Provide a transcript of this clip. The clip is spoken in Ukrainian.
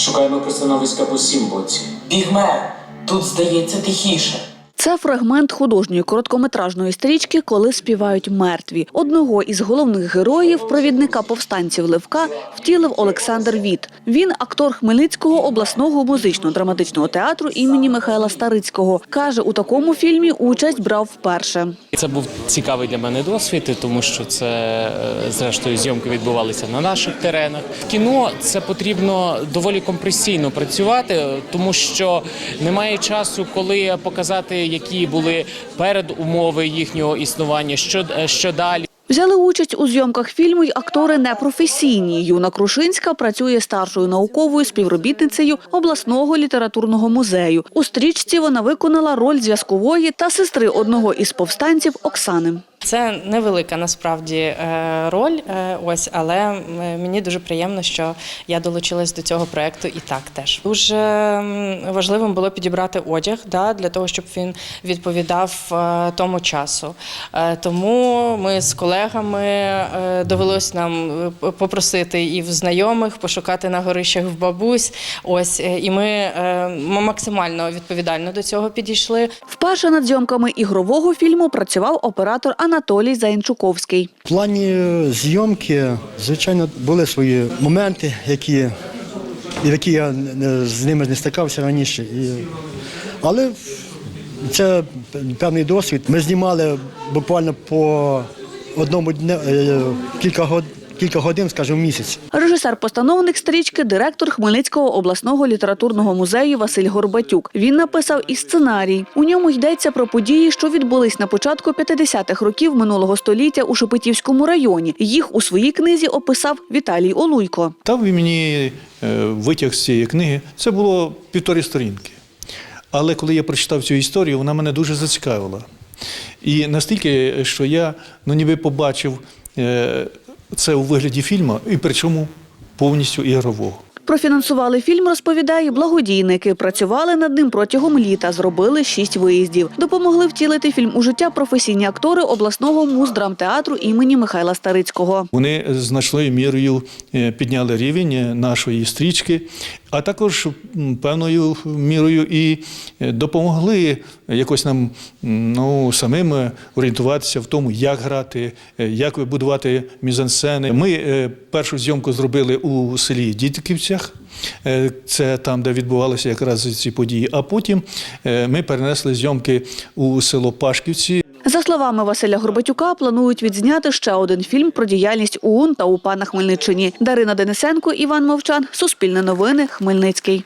Шукаємо пристановиська по всім боці. Бігмен, тут здається тихіше. Це фрагмент художньої короткометражної стрічки Коли співають мертві. Одного із головних героїв, провідника повстанців Левка, втілив Олександр Віт. Він актор Хмельницького обласного музично-драматичного театру імені Михайла Старицького. Каже, у такому фільмі участь брав вперше. Це був цікавий для мене досвід, тому що це е, зрештою зйомки відбувалися на наших теренах. В кіно це потрібно доволі компресійно працювати, тому що немає часу, коли показати, які були передумови їхнього існування, що, е, що далі. Взяли участь у зйомках фільму й актори непрофесійні. Юна Крушинська працює старшою науковою співробітницею обласного літературного музею. У стрічці вона виконала роль зв'язкової та сестри одного із повстанців Оксани. Це невелика насправді е, роль, е, ось, але мені дуже приємно, що я долучилась до цього проекту і так теж. Дуже важливим було підібрати одяг да, для того, щоб він відповідав е, тому часу. Тому ми з колегами довелось нам попросити і в знайомих, пошукати на горищах в бабусь. Ось, і ми максимально відповідально до цього підійшли. Вперше над зйомками ігрового фільму працював оператор Анатолій Заянчуковський. В плані зйомки, звичайно, були свої моменти, які, які я з ними не стикався раніше. Але це певний досвід. Ми знімали буквально по одному дню, е, кілька, годин кілька годин, скажімо, місяць. Режисер-постановник стрічки, директор Хмельницького обласного літературного музею Василь Горбатюк. Він написав і сценарій. У ньому йдеться про події, що відбулись на початку 50-х років минулого століття у Шепетівському районі. Їх у своїй книзі описав Віталій Олуйко. Дав він мені е, витяг з цієї книги. Це було півтори сторінки. Але коли я прочитав цю історію, вона мене дуже зацікавила. І настільки, що я ну, ніби побачив е, це у вигляді фільму, і причому повністю ігрового. Профінансували фільм, розповідає благодійники. Працювали над ним протягом літа, зробили шість виїздів. Допомогли втілити фільм у життя професійні актори обласного муздрамтеатру імені Михайла Старицького. Вони значною мірою е, підняли рівень е, нашої стрічки, а також певною мірою і е, допомогли якось нам ну, самим орієнтуватися в тому, як грати, як вибудувати мізансцени. Ми першу зйомку зробили у селі Дідківцях. Е, Це там, де відбувалися якраз ці події. А потім е, ми перенесли зйомки у село Пашківці. За словами Василя Горбатюка, планують відзняти ще один фільм про діяльність ОУН та УПА на Хмельниччині. Дарина Денисенко, Іван Мовчан, Суспільне новини, Хмельницький.